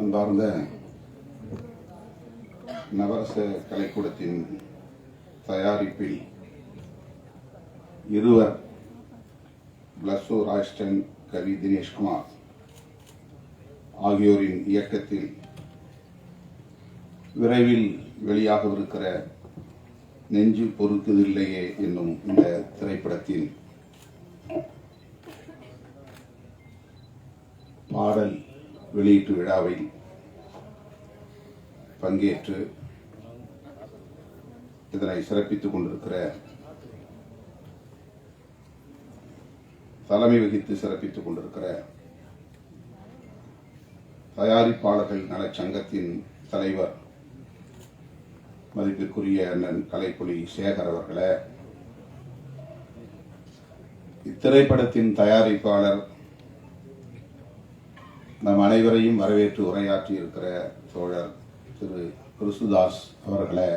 அன்பார்ந்த நவரச கலைக்கூடத்தின் தயாரிப்பில் இருவர் பிளஸ்ஸோ ராய்ஸ்டன் கவி தினேஷ்குமார் ஆகியோரின் இயக்கத்தில் விரைவில் வெளியாகவிருக்கிற நெஞ்சு பொறுக்குதில்லையே என்னும் இந்த திரைப்படத்தின் பாடல் வெளியீட்டு விழாவில் பங்கேற்று இதனை சிறப்பித்துக் கொண்டிருக்கிற தலைமை வகித்து சிறப்பித்துக் கொண்டிருக்கிற தயாரிப்பாளர்கள் நலச்சங்கத்தின் தலைவர் மதிப்பிற்குரிய அண்ணன் கலைப்புலி சேகர் அவர்களே இத்திரைப்படத்தின் தயாரிப்பாளர் நம் அனைவரையும் வரவேற்று உரையாற்றி இருக்கிற தோழர் திரு கிறிஸ்துதாஸ் அவர்களை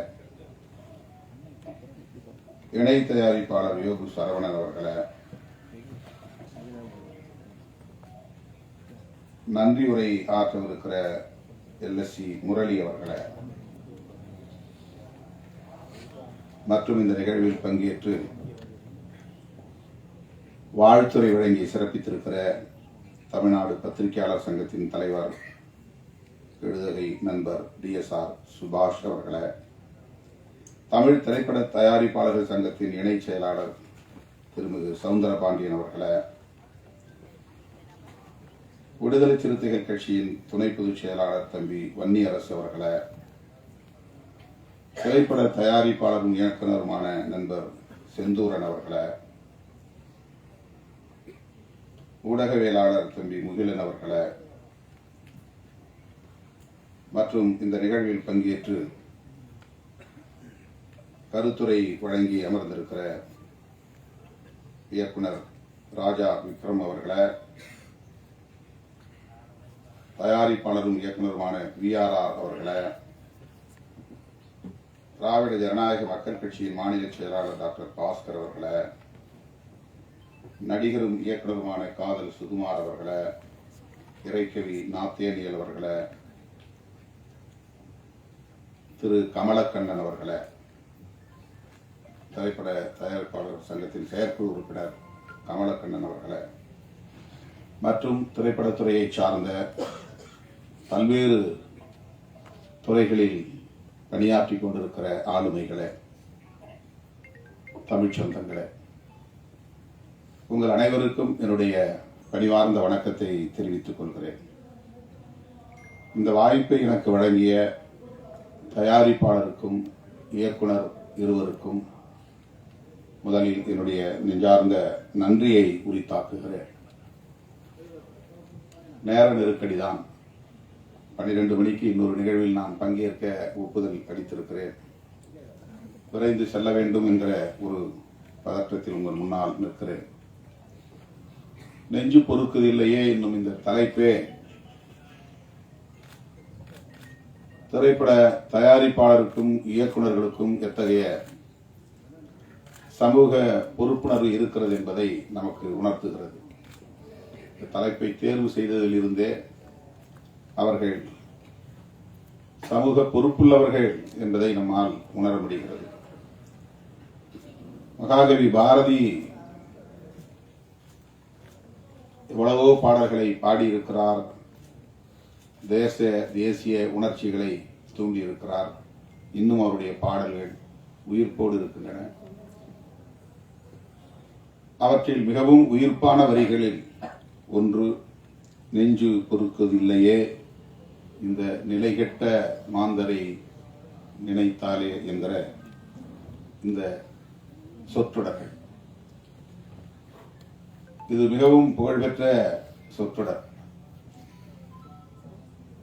இணை தயாரிப்பாளர் யோகு சரவணன் அவர்களை நன்றி உரை ஆற்றவிருக்கிற எல்எஸ்சி முரளி அவர்களை மற்றும் இந்த நிகழ்வில் பங்கேற்று வாழ்த்துறை வழங்கி சிறப்பித்திருக்கிற தமிழ்நாடு பத்திரிகையாளர் சங்கத்தின் தலைவர் எழுதுகை நண்பர் டிஎஸ்ஆர் சுபாஷ் அவர்களை. தமிழ் திரைப்பட தயாரிப்பாளர்கள் சங்கத்தின் இணைச் செயலாளர் திருமிகு சவுந்தரபாண்டியன் அவர்களை. விடுதலை சிறுத்தைகள் கட்சியின் துணை பொதுச் செயலாளர் தம்பி வன்னியரசு அவர்களை. திரைப்பட தயாரிப்பாளரும் இயக்குனருமான நண்பர் செந்தூரன் அவர்களை. ஊடகவியலாளர் தம்பி முகிலன் அவர்களை. மற்றும் இந்த நிகழ்வில் பங்கேற்று கருத்துரை வழங்கி அமர்ந்திருக்கிற இயக்குனர் ராஜா விக்ரம் அவர்களை தயாரிப்பாளரும் இயக்குனருமான விஆர்ஆர் அவர்களை திராவிட ஜனநாயக மக்கள் கட்சியின் மாநில செயலாளர் டாக்டர் பாஸ்கர் அவர்களை நடிகரும் இயக்குனருமான காதல் சுகுமார் அவர்களை இறைக்கவி நாத்தேனியல் அவர்களை திரு கமலக்கண்ணன் அவர்களை திரைப்பட தயாரிப்பாளர் சங்கத்தின் செயற்குழு உறுப்பினர் கமலக்கண்ணன் அவர்களை மற்றும் திரைப்படத்துறையை சார்ந்த பல்வேறு துறைகளில் பணியாற்றி கொண்டிருக்கிற ஆளுமைகளை தமிழ்ச்சொந்தங்களை உங்கள் அனைவருக்கும் என்னுடைய பணிவார்ந்த வணக்கத்தை தெரிவித்துக் கொள்கிறேன். இந்த வாய்ப்பை எனக்கு வழங்கிய தயாரிப்பாளருக்கும் இயக்குனர் இருவருக்கும் முதலில் என்னுடைய நெஞ்சார்ந்த நன்றியை உரித்தாக்குகிறேன். நேர நெருக்கடிதான். பன்னிரண்டு மணிக்கு இன்னொரு நிகழ்வில் நான் பங்கேற்க ஒப்புதல் அளித்திருக்கிறேன். விரைந்து செல்ல வேண்டும் என்கிற ஒரு பதற்றத்தில் உங்கள் முன்னால் நிற்கிறேன். நெஞ்சு பொறுக்குதில்லையே இன்னும் இந்த தலைப்பே திரைப்பட தயாரிப்பாளருக்கும் இயக்குனர்களுக்கும் எத்தகைய சமூக பொறுப்புணர்வு இருக்கிறது என்பதை நமக்கு உணர்த்துகிறது. இந்த தலைப்பை தேர்வு செய்ததில் இருந்தே அவர்கள் சமூக பொறுப்புள்ளவர்கள் என்பதை நம்மால் உணர முடிகிறது. மகாகவி பாரதி எவ்வளவோ பாடல்களை பாடியிருக்கிறார். தேச தேசிய உணர்ச்சிகளை தூண்டியிருக்கிறார். இன்னும் அவருடைய பாடல்கள் உயிர்ப்போடு இருக்கின்றன. அவற்றில் மிகவும் உயிர்ப்பான வரிகளில் ஒன்று நெஞ்சு பொறுக்கதில்லையே இந்த நிலைகெட்ட மாந்தரை நினைத்தாலே என்கிற இந்த சொற்றொடர்கள். இது மிகவும் புகழ்பெற்ற சொற்றொடர்.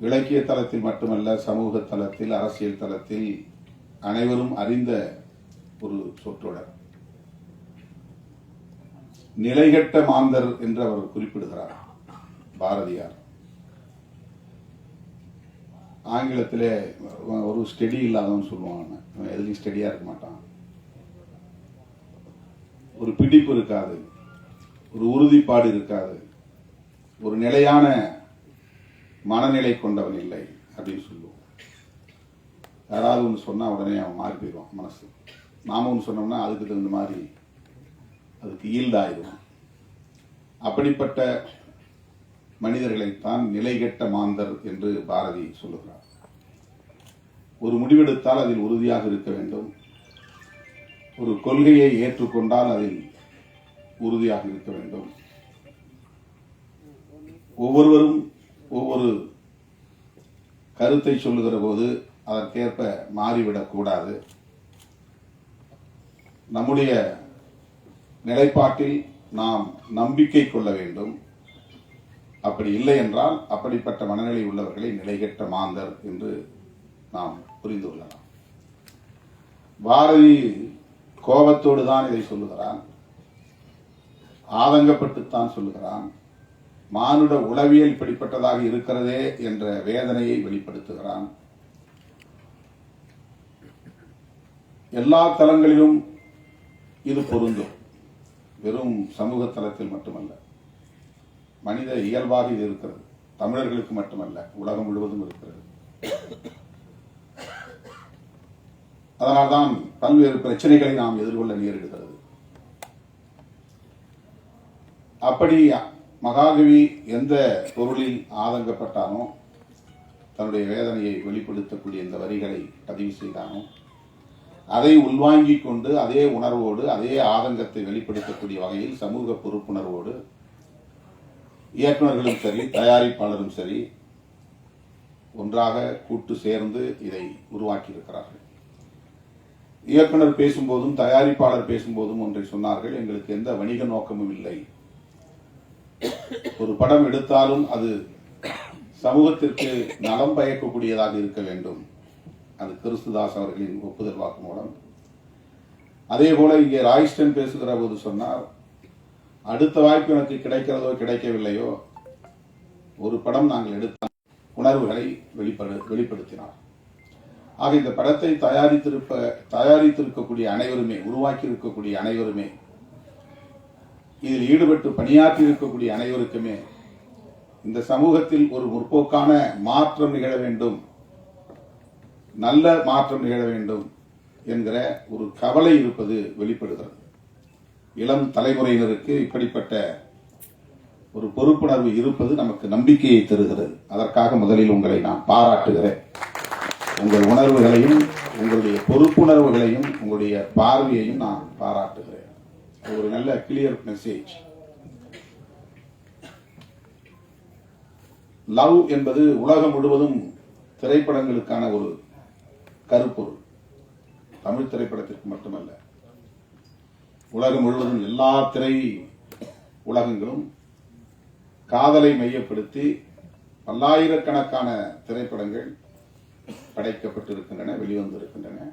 இலக்கிய தளத்தில் மட்டுமல்ல சமூக தளத்தில் அரசியல் தளத்தில் அனைவரும் அறிந்த ஒரு சொற்றொடர். நிலைகட்ட மாந்தர் என்று அவர் குறிப்பிடுகிறார் பாரதியார். ஆங்கிலத்திலே ஒரு ஸ்டெடி இல்லாதவன் சொல்லுவாங்க எதுலையும் ஸ்டெடியா இருக்க மாட்டான். ஒரு பிடிப்பு இருக்காது. ஒரு உறுதிப்பாடு இருக்காது. ஒரு நிலையான மனநிலை கொண்டவன் இல்லை அப்படின்னு சொல்லுவோம். யாராவது ஒன்று சொன்னால் உடனே அவன் மாறி போயிடுவான் மனசு. நாம ஒன்று சொன்னோம்னா அதுக்கு தகுந்த மாதிரி அதுக்கு ஈல்டாயிடுவான் அப்படிப்பட்ட மனிதர்களைத்தான் நிலைகெட்ட மாந்தர் என்று பாரதி சொல்லுகிறார். ஒரு முடிவெடுத்தால் அதில் உறுதியாக இருக்க வேண்டும். ஒரு கொள்கையை ஏற்றுக்கொண்டால் அதில் உறுதியாக இருக்க வேண்டும். ஒவ்வொருவரும் ஒவ்வொரு கருத்தை சொல்லுகிற போது அதற்கேற்ப மாறிவிடக்கூடாது நம்முடைய நிலைப்பாட்டில் நாம் நம்பிக்கை கொள்ள வேண்டும். அப்படி இல்லை என்றால் அப்படிப்பட்ட மனநிலை உள்ளவர்களை நிலைகெட்ட மாந்தர் என்று நாம் புரிந்து கொள்ளலாம். பாரதி கோபத்தோடு தான் இதை சொல்லுகிறான். ஆதங்கப்பட்டுத்தான் சொல்லுகிறான். மானுட உளவியல் இப்படிப்பட்டதாக இருக்கிறதே என்ற வேதனையை வெளிப்படுத்துகிறான். எல்லா தலங்களிலும் இது பொருந்தும். வெறும் சமூக தளத்தில் மட்டுமல்ல. மனித இயல்பாக இது இருக்கிறது. தமிழர்களுக்கு மட்டுமல்ல. உலகம் முழுவதும் இருக்கிறது. அதனால்தான் பல்வேறு பிரச்சனைகளை நாம் எதிர்கொள்ள நேரிடுகிறது. அப்படி மகாகவி எந்த பொருளில் ஆதங்கப்பட்டானோ தன்னுடைய வேதனையை வெளிப்படுத்தக்கூடிய இந்த வரிகளை பதிவு செய்தானோ அதை உள்வாங்கிக் கொண்டு அதே உணர்வோடு அதே ஆதங்கத்தை வெளிப்படுத்தக்கூடிய வகையில் சமூக பொறுப்புணர்வோடு இயக்குநர்களும் சரி தயாரிப்பாளரும் சரி ஒன்றாக கூட்டு சேர்ந்து இதை உருவாக்கியிருக்கிறார்கள். இயக்குனர் பேசும்போதும் தயாரிப்பாளர் பேசும்போதும் ஒன்றை சொன்னார்கள் எங்களுக்கு எந்த வணிக நோக்கமும் இல்லை. ஒரு படம் எடுத்தாலும் அது சமூகத்திற்கு நலம் பயக்கக்கூடியதாக இருக்க வேண்டும். அது கிறிஸ்துதாஸ் அவர்களின் ஒப்புதல் வாக்குமூலம் அதே போல இங்கே ராய்ஸ்டன் பேசுகிற போது சொன்னார் அடுத்த வாய்ப்பு எனக்கு கிடைக்கிறதோ கிடைக்கவில்லையோ ஒரு படம் நாங்கள் எடுத்த உணர்வுகளை வெளிப்படு வெளிப்படுத்தினார். ஆக இந்த படத்தை தயாரித்திருப்ப தயாரித்திருக்கக்கூடிய அனைவருமே உருவாக்கி இருக்கக்கூடிய அனைவருமே இதில் ஈடுபட்டு பணியாற்றி இருக்கக்கூடிய அனைவருக்குமே இந்த சமூகத்தில் ஒரு முற்போக்கான மாற்றம் நிகழ வேண்டும் நல்ல மாற்றம் நிகழ வேண்டும் என்கிற ஒரு கவலை இருப்பது வெளிப்படுகிறது. இளம் தலைமுறையினருக்கு இப்படிப்பட்ட ஒரு பொறுப்புணர்வு இருப்பது நமக்கு நம்பிக்கையை தருகிறது. அதற்காக முதலில் உங்களை நான் பாராட்டுகிறேன். உங்கள் உணர்வுகளையும் உங்களுடைய பொறுப்புணர்வுகளையும் உங்களுடைய பார்வையையும் நான் பாராட்டுகிறேன். ஒரு நல்ல கிளியர் மெசேஜ் லவ் என்பது உலகம் முழுவதும் திரைப்படங்களுக்கான ஒரு கருப்பொருள். தமிழ் திரைப்படத்திற்கு மட்டுமல்ல. உலகம் முழுவதும் எல்லா திரை உலகங்களும் காதலை மையப்படுத்தி பல்லாயிரக்கணக்கான திரைப்படங்கள் படைக்கப்பட்டிருக்கின்றன வெளிவந்திருக்கின்றன.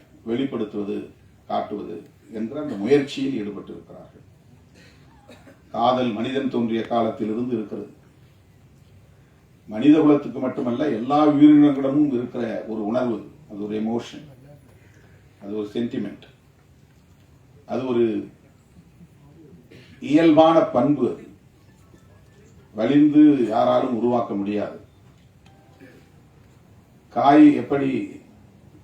வெளிப்படுத்துவது காட்டுவது என்ற அந்த முயற்சியில் ஈடுபட்டிருக்கிறார்கள். காதல் மனிதன் தோன்றிய காலத்தில் இருந்து இருக்கிறது. மனித குலத்துக்கு மட்டுமல்ல எல்லா உயிரினங்களிடமும் இருக்கிற ஒரு உணர்வு அது ஒரு எமோஷன் அது ஒரு சென்டிமெண்ட் அது ஒரு இயல்பான பண்பு. அது வலிந்து யாராலும் உருவாக்க முடியாது. காய் எப்படி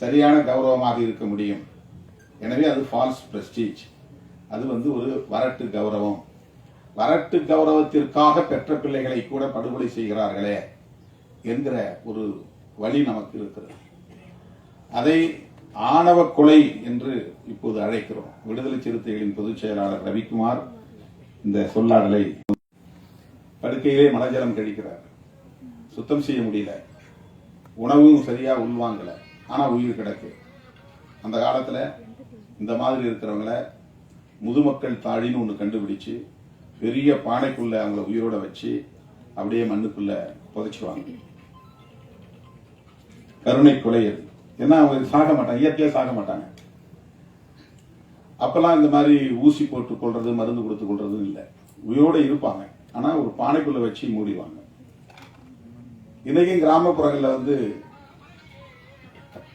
சரியான கௌரவமாக இருக்க முடியும். எனவே அது ஃபால்ஸ் பிரஸ்டீஜ் அது வந்து ஒரு வரட்டு கௌரவம். வரட்டு கௌரவத்திற்காக பெற்ற பிள்ளைகளை கூட படுகொலை செய்கிறார்களே என்கிற ஒரு வழி நமக்கு இருக்கிறது. அதை ஆணவ கொலை என்று இப்போது அழைக்கிறோம். விடுதலை சிறுத்தைகளின் பொதுச் செயலாளர் ரவிக்குமார் இந்த சொல்லாடலை படுக்கையிலே மலஜலம் கழிக்கிறார். சுத்தம் செய்ய முடியல. உணவும் சரியா உள்வாங்கலை. ஆனா உயிர் கிடக்கு. அந்த காலத்துல இந்த மாதிரி இருக்கிறவங்கள முதுமக்கள் தாழின்னு ஒன்று கண்டுபிடிச்சு பெரிய பானைக்குள்ள அவங்கள உயிரோட வச்சு அப்படியே மண்ணுக்குள்ள புதைச்சிருவாங்க கருணை கொலையர் ஏன்னா அவங்க சாக மாட்டாங்க இயற்கையாக சாக மாட்டாங்க. அப்பெல்லாம் இந்த மாதிரி ஊசி போட்டு கொள்றது மருந்து கொடுத்து கொள்றது இல்லை. உயிரோட இருப்பாங்க. ஆனா ஒரு பானைக்குள்ளே வச்சு மூடிடுவாங்க. இன்னைக்கும் கிராமப்புறங்களில் வந்து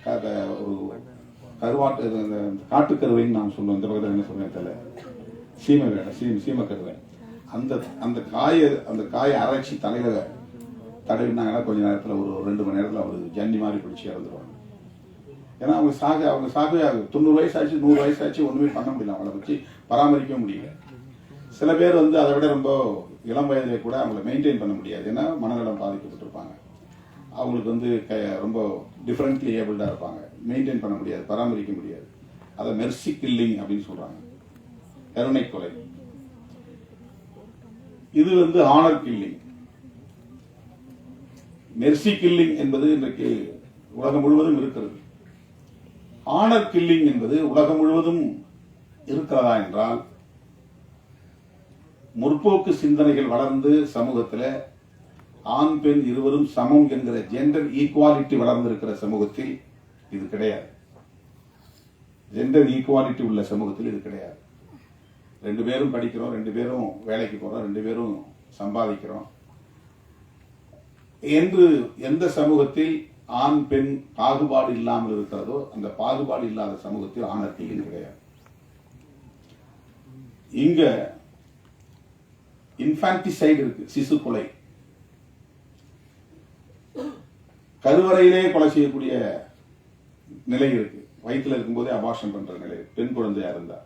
ஒரு கருவாட்டு இந்த காட்டுக்கருவைன்னு நான் சொல்லுவேன். இந்த பக்கத்தில் என்ன சொல்லுவேன் சீமை வேலை சீம சீம கருவை அந்த அந்த காயை அந்த காயை அரைச்சி தலையில தடவினாங்கன்னா கொஞ்ச நேரத்தில் ஒரு ரெண்டு மணி நேரத்தில் அவர் ஜன்னி மாதிரி பிடிச்சி இறந்துருவாங்க. ஏன்னா அவங்க சாக அவங்க சாகவே ஆகுது தொண்ணூறு வயசு ஆச்சு நூறு வயசு ஆச்சு ஒன்றுமே பண்ண முடியல. அவங்கள வச்சு பராமரிக்க முடியல. சில பேர் வந்து அதை விட ரொம்ப இளம் வயதிலே கூட அவங்கள மெயின்டைன் பண்ண முடியாது. ஏன்னா மனநலம் பாதிக்கப்பட்டிருப்பாங்க. அவங்களுக்கு வந்து க- ரொம்ப டிஃப்ரெண்ட்லி ஏபிள்டாக இருப்பாங்க. மெயின்டைன் பண்ண முடியாது பராமரிக்க முடியாது. அதை மெர்சி கில்லிங் அப்படின்னு சொல்றாங்க. கருணை கொலை. இது வந்து ஆனர் கில்லிங் மெர்சி கில்லிங் என்பது இன்றைக்கு உலகம் முழுவதும் இருக்கிறது. ஆனர் கில்லிங் என்பது உலகம் முழுவதும் இருக்கிறதா என்றால் முற்போக்கு சிந்தனைகள் வளர்ந்து சமூகத்தில் ஆண் பெண் இருவரும் சமம் என்கிற ஜெண்டர் ஈக்குவாலிட்டி வளர்ந்திருக்கிற சமூகத்தில் இது கிடையாது. ஜெண்டர் ஈக்குவாலிட்டி உள்ள சமூகத்தில் இது கிடையாது. ரெண்டு பேரும் படிக்கிறோம் ரெண்டு பேரும் வேலைக்கு போறோம் ரெண்டு பேரும் சம்பாதிக்கிறோம். என்று எந்த சமூகத்தில் ஆண் பெண் பாகுபாடு இல்லாமல் இருக்கிறதோ அந்த பாகுபாடு இல்லாத சமூகத்தில் ஆணர்த்தியும் கிடையாது. இங்க இன்ஃபான்டிசைடு இருக்கு சிசு கொலை. கருவறையிலே கொலை செய்யக்கூடிய நிலை இருக்கு. வயிற்றுல இருக்கும்போதே அபார்ஷன் பண்ற நிலை. பெண் குழந்தையா இருந்தா.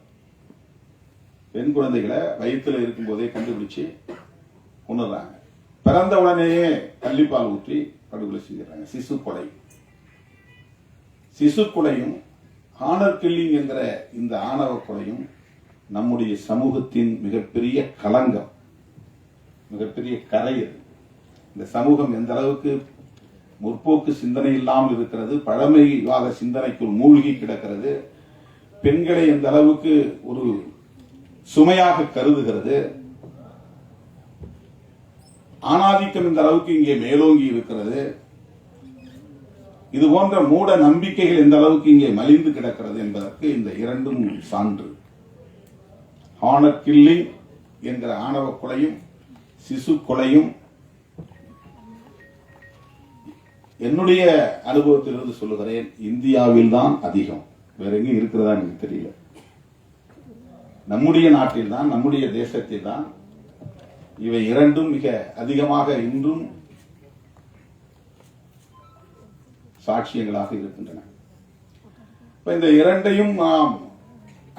பெண் குழந்தைகளை வயிற்றுல இருக்கும்போதே கண்டுபிடிச்சு கொண்டுறாங்க பிறந்த உடனேயே கள்ளிப்பால் ஊற்றி படுகொலை செஞ்சிடறாங்க சிசு கொலை. சிசு கொலையும் ஆனர் கில்லிங் என்கிற இந்த ஆணவ கொலையும் நம்முடைய சமூகத்தின் மிகப்பெரிய களங்கம். மிகப்பெரிய கரை இந்த சமூகம் எந்த அளவுக்கு முற்போக்கு சிந்தனை இல்லாமல் இருக்கிறது பழமைவாத சிந்தனைக்குள் மூழ்கி கிடக்கிறது. பெண்களை எந்த அளவுக்கு ஒரு சுமையாக கருதுகிறது. ஆணாதிக்கம் இந்த அளவுக்கு இங்கே மேலோங்கி இருக்கிறது. இது போன்ற மூட நம்பிக்கைகள் எந்த அளவுக்கு இங்கே மலிந்து கிடக்கிறது என்பதற்கு இந்த இரண்டும் சான்று. ஹானர் கில்லிங் என்கிற ஆணவ கொலையும் சிசு கொலையும் என்னுடைய அனுபவத்திலிருந்து சொல்லுகிறேன் இந்தியாவில் தான் அதிகம். வேற எங்கேயும் இருக்கிறதா எனக்கு தெரியல. நம்முடைய நாட்டில் தான் நம்முடைய தேசத்தில் தான் இவை இரண்டும் மிக அதிகமாக இன்றும் சாட்சியங்களாக இருக்கின்றன. இப்ப இந்த இரண்டையும் நாம்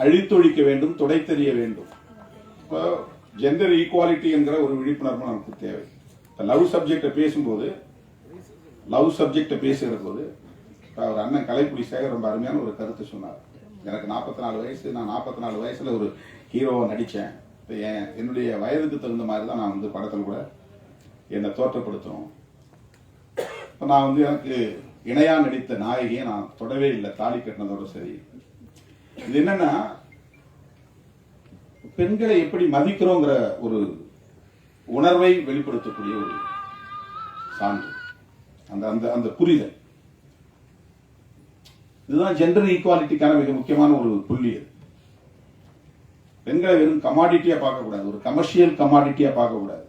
அழித்தொழிக்க வேண்டும் துடைத்தெறிய வேண்டும். இப்போ ஜெண்டர் ஈக்குவாலிட்டி என்கிற ஒரு விழிப்புணர்வு நமக்கு தேவை. லவ் சப்ஜெக்டை பேசும்போது லவ் சப்ஜெக்டை பேசுகிற போது அவர் அண்ணன் கலைப்புலி சேகர் ரொம்ப அருமையான ஒரு கருத்து சொன்னார். எனக்கு நாற்பத்தி நாலு வயசு நான் நாற்பத்தி நாலு வயசுல ஒரு ஹீரோவை நடித்தேன் இப்போ என் என்னுடைய வயதுக்கு தகுந்த மாதிரி தான் நான் வந்து படத்தில் கூட என்னை தோற்றப்படுத்தணும் இப்போ நான் வந்து எனக்கு இணையாக நடித்த நாயகியை நான் தொடவே இல்லை தாலி கட்டினதோட சரி. இது என்னன்னா பெண்களை எப்படி மதிக்கிறோங்கிற ஒரு உணர்வை வெளிப்படுத்தக்கூடிய ஒரு சான்று. அந்த அந்த அந்த புரிதல். இதுதான் ஜெண்டர் ஈக்குவாலிட்டிக்கான மிக முக்கியமான ஒரு புள்ளி அது பெண்களை வெறும் கமாடிட்டியா பார்க்கக்கூடாது. ஒரு கமர்ஷியல் கமாடிட்டியா பார்க்கக்கூடாது.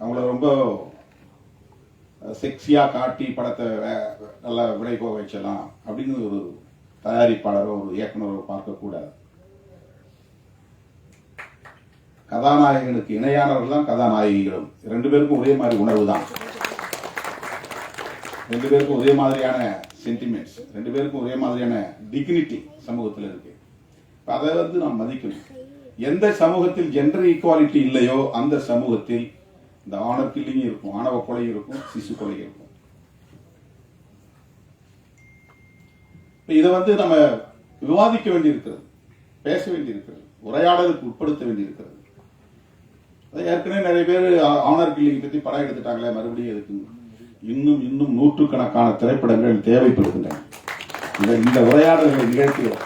அவங்கள ரொம்ப செக்ஸியா காட்டி படத்தை வே- நல்லா விலை போக வச்சலாம் அப்படின்னு ஒரு தயாரிப்பாளரோ ஒரு இயக்குனரோ பார்க்கக்கூடாது. கதாநாயகனுக்கு இணையானவர்கள் தான் கதாநாயகிகளும். ரெண்டு பேருக்கும் ஒரே மாதிரி உணர்வு தான் ரெண்டு பேருக்கும் ஒரே மாதிரியான சென்டிமெண்ட்ஸ் ரெண்டு பேருக்கும் ஒரே மாதிரியான டிக்னிட்டி சமூகத்தில் இருக்கு. அதை வந்து நாம் மதிக்கணும். எந்த சமூகத்தில் ஜெண்டர் ஈக்குவாலிட்டி இல்லையோ அந்த சமூகத்தில் இந்த ஆணவ கில்லிங் இருக்கும் ஆணவ கொலை இருக்கும் சிசு கொலை இருக்கும். இப்போ இதை வந்து நம்ம விவாதிக்க வேண்டியிருக்கிறது பேச வேண்டியிருக்கிறது உரையாடலுக்கு உட்படுத்த வேண்டியிருக்கிறது. ஏற்கனவே நிறைய பேர் ஆனர் கில்லிங் பத்தி படம் எடுத்துட்டாங்களே மறுபடியும் எதுக்குன்னு. இன்னும் இன்னும் நூற்றுக்கணக்கான திரைப்படங்கள் தேவைப்படுகின்றன. இந்த இந்த உரையாடல்களை நிகழ்த்துகிறோம்.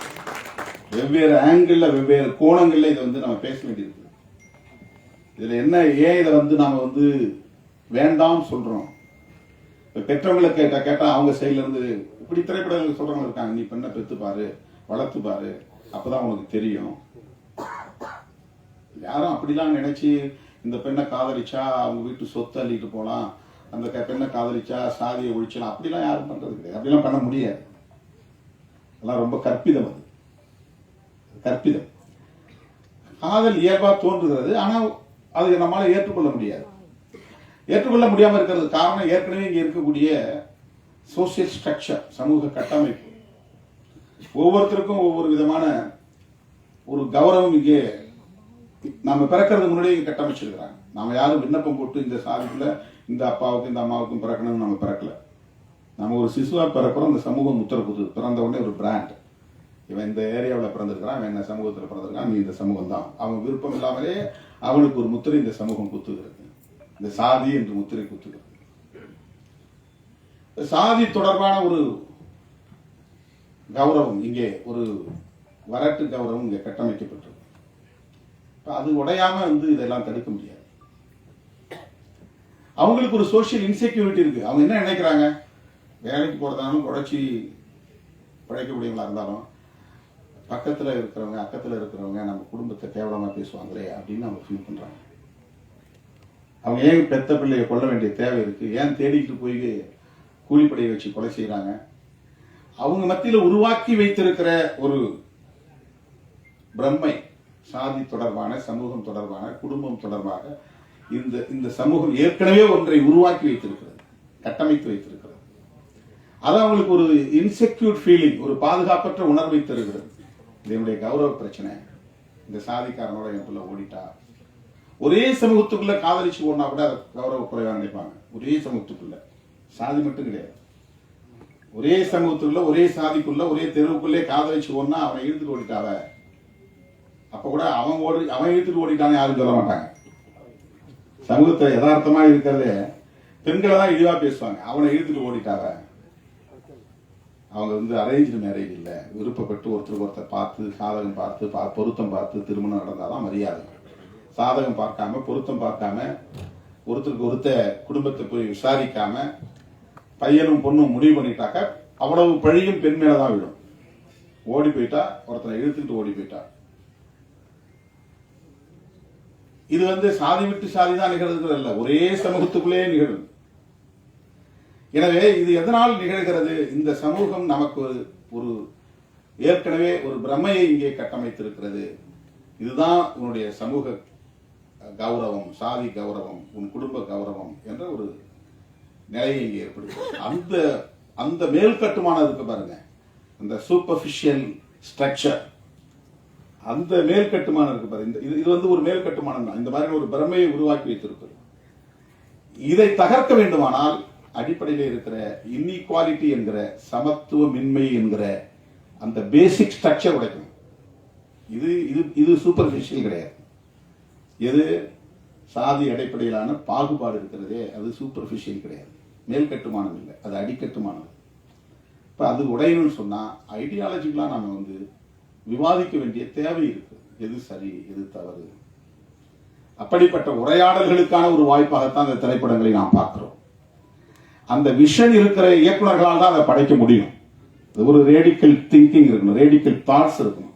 வெவ்வேறு ஆங்கிள் வெவ்வேறு கோணங்கள்ல இதை வந்து நம்ம பேச வேண்டியிருக்கு இதுல என்ன ஏன் இதை வந்து நாம வந்து வேண்டாம் சொல்றோம்? இப்ப பெற்றவங்களை கேட்டா கேட்டா அவங்க சைடுல இருந்து இப்படி திரைப்படங்கள் சொல்றவங்க இருக்காங்க. நீ பெண்ணை பெத்து பாரு வளர்த்து பாரு அப்பதான் உனக்கு தெரியும். யாரும் அப்படிலாம் நினைச்சு இந்த பெண்ணை காதலிச்சா அவங்க வீட்டு சொத்து அள்ளிட்டு போலாம் அந்த பெண்ணை காதலிச்சா சாதியை ஒழிச்சலாம் அப்படிலாம் யாரும் பண்றது கிடையாது. அப்படிலாம் பண்ண முடியாது. அதெல்லாம் ரொம்ப கற்பிதம் அது. கற்பிதம். காதல் இயல்பா தோன்றுகிறது ஆனா அது நம்மளால ஏற்றுக்கொள்ள முடியாது. ஏற்றுக்கொள்ள முடியாம இருக்கிறது காரணம் ஏற்கனவே இங்க இருக்கக்கூடிய சோசியல் ஸ்ட்ரக்சர் சமூக கட்டமைப்பு. ஒவ்வொருத்தருக்கும் ஒவ்வொரு விதமான ஒரு கௌரவம் இங்கே நாம பிறக்கிறதுக்கு முன்னாடி இங்க கட்டமைச்சிருக்கிறாங்க. நாம யாரும் விண்ணப்பம் போட்டு இந்த சாதிக்குள்ள இந்த அப்பாவுக்கும் இந்த அம்மாவுக்கும் பிறக்கணும்னு நம்ம பிறக்கல. நம்ம ஒரு சிசுவாக பிறக்கிறோம் இந்த சமூகம் முத்திரப்புது பிறந்த உடனே ஒரு பிராண்ட் இவன் இந்த ஏரியாவில் பிறந்திருக்கிறான் இவன் என்ன சமூகத்தில் பிறந்திருக்கான் நீ இந்த சமூகம் தான். அவன் விருப்பம் இல்லாமலே அவனுக்கு ஒரு முத்திரை இந்த சமூகம் குத்துகிறது. இந்த சாதி என்று முத்திரை குத்துகிறது. இந்த சாதி தொடர்பான ஒரு கௌரவம் இங்கே ஒரு வரட்டு கௌரவம் இங்கே கட்டமைக்கப்பட்டிருக்கு. அது உடையாம வந்து இதெல்லாம் தடுக்க முடியாது. அவங்களுக்கு ஒரு சோஷியல் இன்செக்யூரிட்டி இருக்கு. அவங்க என்ன நினைக்கிறாங்க? வேலைக்கு போறதாலும் உழைச்சி பிழைக்கக்கூடியவங்களா இருந்தாலும் பக்கத்துல இருக்கிறவங்க அக்கத்துல இருக்கிறவங்க நம்ம குடும்பத்தை கேவலமா பேசுவாங்களே அப்படின்னு அவங்க ஃபீல் பண்றாங்க. அவங்க ஏன் பெத்த பிள்ளைய கொல்ல வேண்டிய தேவை இருக்கு? ஏன் தேடிக்கிட்டு போய் கூலிப்படையை வச்சு கொலை செய்யறாங்க அவங்க மத்தியில உருவாக்கி வைத்திருக்கிற ஒரு பிரம்மை சாதி தொடர்பான சமூகம் தொடர்பான குடும்பம் தொடர்பாக இந்த இந்த சமூகம் ஏற்கனவே ஒன்றை உருவாக்கி வைத்திருக்கிறது கட்டமைத்து வைத்திருக்கிறது. அது அவங்களுக்கு ஒரு இன்செக்யூர் ஃபீலிங் ஒரு பாதுகாப்பற்ற உணர்வை தருகிறது. இது என்னுடைய கௌரவ பிரச்சனை. இந்த சாதிக்காரனோட என் பிள்ளை ஓடிட்டா. ஒரே சமூகத்துக்குள்ள காதலிச்சு ஓடினா கூட அதை கௌரவ குறைவா நினைப்பாங்க. ஒரே சமூகத்துக்குள்ள. சாதி மட்டும் கிடையாது. ஒரே சமூகத்துக்குள்ள ஒரே சாதிக்குள்ள ஒரே தெருவுக்குள்ளே காதலிச்சு ஓடினா அவனை இழுத்துட்டு ஓடிட்டாவ. அப்ப கூட அவன் ஓடி அவன் இழுத்துட்டு ஓடிட்டான்னு யாரும் சொல்ல மாட்டாங்க. சமூகத்தை யதார்த்தமா இருக்கிறதே பெண்களை தான் இழிவா பேசுவாங்க. அவனை இழுத்துட்டு ஓடிட்டாவ அவங்க வந்து அரேஞ்சு மேரேஜ் இல்லை. விருப்பப்பட்டு ஒருத்தருக்கு ஒருத்தர் பார்த்து சாதகம் பார்த்து பா- பொருத்தம் பார்த்து திருமணம் நடந்தாதான் மரியாதை. சாதகம் பார்க்காம பொருத்தம் பார்க்காம ஒருத்தருக்கு ஒருத்த குடும்பத்தை போய் விசாரிக்காம பையனும் பொண்ணும் முடிவு பண்ணிட்டாக்க அவ்வளவு பழியும் பெண் மேலதான் விடும் ஓடி போயிட்டா ஒருத்தனை இழுத்துக்கிட்டு ஓடி போயிட்டா. இது வந்து சாதி விட்டு சாதி தான் நிகழ்கிறது அல்ல. ஒரே சமூகத்துக்குள்ளே நிகழும். எனவே இது எதனால் நிகழ்கிறது? இந்த சமூகம் நமக்கு ஒரு ஒரு ஏற்கனவே ஒரு பிரமையை இங்கே கட்டமைத்திருக்கிறது. இதுதான் உன்னுடைய சமூக கௌரவம் சாதி கௌரவம் உன் குடும்ப கௌரவம் என்ற ஒரு நிலையை இங்கே ஏற்படுகிறது அந்த அந்த மேல் கட்டுமானம் இருக்கு பாருங்க. அந்த சூப்பர்ஃபிஷியல் ஸ்ட்ரக்சர் அந்த மேல் கட்டுமானம் இருக்கு இந்த- இது இது வந்து ஒரு மேல் கட்டுமானம் தான். இந்த மாதிரி ஒரு பிரமையை உருவாக்கி வைத்திருப்பது இதை தகர்க்க வேண்டுமானால் அடிப்படையில் இருக்கிற இன்இக்வாலிட்டி என்கிற சமத்துவமின்மை என்கிற அந்த பேசிக் ஸ்ட்ரக்சர் உடைக்கணும். இது இது இது சூப்பர்ஃபிஷியல் கிடையாது. எது? சாதி அடிப்படையிலான பாகுபாடு இருக்கிறதே அது சூப்பர்ஃபிஷியல் கிடையாது. மேல் கட்டுமானம் இல்லை. அது அடிக்கட்டுமானம் இப்போ அது உடையணும்னு சொன்னால் ஐடியாலஜிக்கலாக நம்ம வந்து விவாதிக்க வேண்டிய தேவை இருக்கு. எது சரி எது தவறு? அப்படிப்பட்ட உரையாடல்களுக்கான ஒரு வாய்ப்பாகத்தான் இந்த திரைப்படங்களை நாம் பார்க்கிறோம். அந்த விஷன் இருக்கிற இயக்குனர்களால் தான் அதை படைக்க முடியும். அது ஒரு ரேடிக்கல் திங்கிங் இருக்கணும் ரேடிக்கல் தாட்ஸ் இருக்கணும்.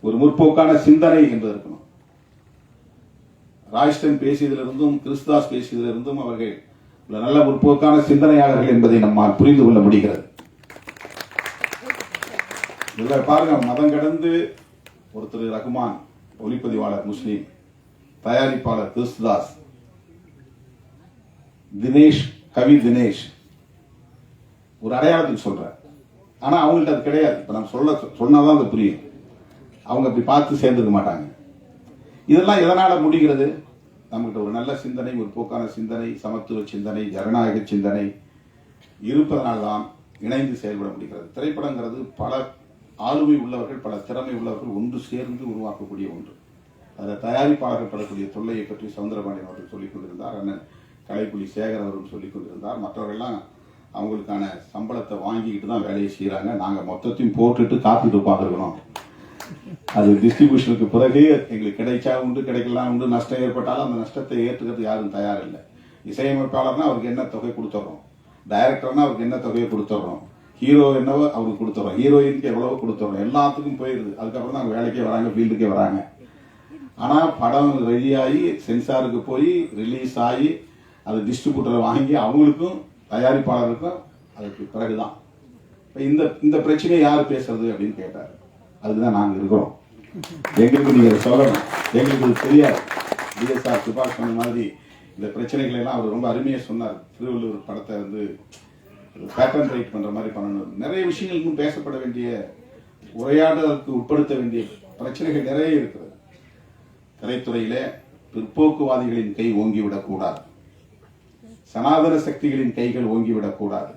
ஒரு முற்போக்கான சிந்தனை என்பது இருக்கணும். ராஜ்டன் பேசியதிலிருந்தும் கிறிஸ்தாஸ் பேசியதிலிருந்தும் அவர்கள் நல்ல முற்போக்கான சிந்தனையாளர்கள் என்பதை நம்மால் புரிந்து கொள்ள முடிகிறது. இதில் பாருங்க மதம் கடந்து ஒருத்தர் ரகுமான் ஒளிப்பதிவாளர் முஸ்லீம் தயாரிப்பாளர் கிறிஸ்துதாஸ் தினேஷ் கவி தினேஷ். ஒரு அடையாளத்துக்கு சொல்றேன். ஆனா அவங்கள்ட்ட அது கிடையாது. இப்ப நான் சொல்ல சொன்னாதான் அது புரியும். அவங்க அப்படி பார்த்து சேர்ந்துக்க மாட்டாங்க. இதெல்லாம் எதனால முடிகிறது? நம்மகிட்ட ஒரு நல்ல சிந்தனை ஒரு போக்கான சிந்தனை சமத்துவ சிந்தனை ஜனநாயக சிந்தனை இருப்பதனால்தான் இணைந்து செயல்பட முடிகிறது. திரைப்படங்கிறது பல ஆளுமை உள்ளவர்கள் பல திறமை உள்ளவர்கள் ஒன்று சேர்ந்து உருவாக்கக்கூடிய ஒன்று. அதில் தயாரிப்பாளர்கள் படக்கூடிய தொல்லையை பற்றி சவுந்தரபாண்டியன் அவர்கள் சொல்லிக் கொண்டிருந்தார் அண்ணன் கலைப்புலி சேகர் அவரும் சொல்லிக் கொண்டிருந்தார். மற்றவர்கள்லாம் அவங்களுக்கான சம்பளத்தை வாங்கிக்கிட்டு தான் வேலையை செய்கிறாங்க நாங்கள் மொத்தத்தையும் போட்டுட்டு காத்துட்டு பார்த்துருக்கணும் அது டிஸ்ட்ரிபியூஷனுக்கு பிறகு எங்களுக்கு கிடைச்சா உண்டு கிடைக்கலாம் உண்டு நஷ்டம் ஏற்பட்டாலும் அந்த நஷ்டத்தை ஏற்றுக்கிறது யாரும் தயார் இல்லை இசையமைப்பாளர்னா அவருக்கு என்ன தொகை கொடுத்துட்றோம் டைரக்டர்னா அவருக்கு என்ன தொகையை கொடுத்துட்றோம் ஹீரோ என்னவோ அவருக்கு கொடுத்துறோம். ஹீரோயினுக்கு எவ்வளவோ கொடுத்துறோம். எல்லாத்துக்கும் போயிருது. அதுக்கப்புறம் தான் அவங்க வேலைக்கே வராங்க ஃபீல்டுக்கே வராங்க. ஆனால் படம் ரெடியாகி சென்சாருக்கு போய் ரிலீஸ் ஆகி அது டிஸ்ட்ரிபியூட்டரை வாங்கி அவங்களுக்கும் தயாரிப்பாளருக்கும் அதுக்கு பிறகுதான். இப்போ இந்த இந்த பிரச்சனையை யார் பேசுறது அப்படின்னு கேட்டார். அதுக்கு தான் நாங்கள் இருக்கிறோம். எங்களுக்கு நீங்கள் சொல்லணும். எங்களுக்கு இது தெரியாது. பிஎஸ்ஆர் சுபாஷ் சொன்ன மாதிரி இந்த பிரச்சனைகளை எல்லாம் அவர் ரொம்ப அருமையாக சொன்னார். திருவள்ளுவர் படத்தை வந்து பேட்டர்ன் ரைட் பண்ற மாதிரி பண்ணணும். நிறைய விஷயங்கள் இன்னும் பேசப்பட வேண்டிய உரையாடலுக்கு உட்படுத்த வேண்டிய பிரச்சனைகள் நிறைய இருக்கிறது. திரைத்துறையில பிற்போக்குவாதிகளின் கை ஓங்கிவிடக்கூடாது சனாதன சக்திகளின் கைகள் ஓங்கிவிடக்கூடாது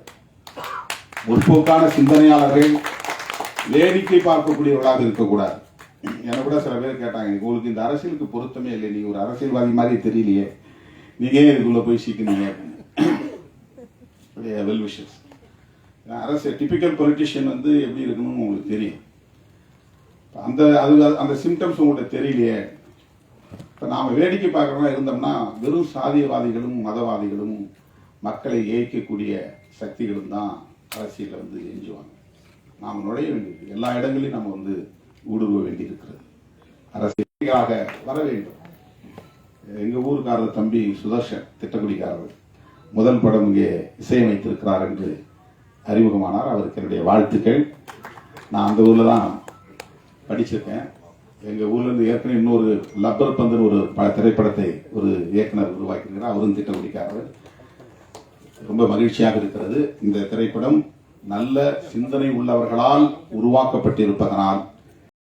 முற்போக்கான சிந்தனையாளர்கள் வேடிக்கை பார்க்கக்கூடியவர்களாக இருக்கக்கூடாது. என்ன கூட சில பேர் கேட்டாங்க உங்களுக்கு இந்த அரசியலுக்கு பொருத்தமே இல்லை நீங்க ஒரு அரசியல்வாதி மாதிரி தெரியலையே. நீங்க இதுக்குள்ள போய் அப்படின்னு வெல் விஷஸ் அரசு டிபிக்கல் பொலிட்டிஷியன் வந்து எப்படி இருக்கணும்னு உங்களுக்கு தெரியும். அந்த அது அந்த சிம்டம்ஸ் உங்கள்கிட்ட தெரியலையே. இப்போ நாம் வேடிக்கை பார்க்குறவங்க இருந்தோம்னா வெறும் சாதியவாதிகளும் மதவாதிகளும் மக்களை ஏய்க்கக்கூடிய சக்திகளும் தான் அரசியலில் வந்து எஞ்சுவாங்க. நாம் நுழைய வேண்டியது எல்லா இடங்களையும் நம்ம வந்து ஊடுருவ வேண்டியிருக்கிறது. அரசியலாக வர வேண்டும். எங்கள் ஊருக்காரர் தம்பி சுதர்ஷன் திட்டக்குடிக்காரர். முதல் படம் இங்கே இசையமைத்திருக்கிறார் என்று அறிமுகமானார். அவருக்கு என்னுடைய வாழ்த்துக்கள். நான் அந்த ஊரில் தான் படிச்சிருக்கேன். எங்கள் ஊர்லேருந்து ஏற்கனவே இன்னொரு லப்பர் பந்துன்னு ஒரு ப திரைப்படத்தை ஒரு இயக்குனர் உருவாக்கியிருக்கிறார். அவரும் திட்டமிடிக்காரர் ரொம்ப மகிழ்ச்சியாக இருக்கிறது. இந்த திரைப்படம் நல்ல சிந்தனை உள்ளவர்களால் உருவாக்கப்பட்டிருப்பதனால்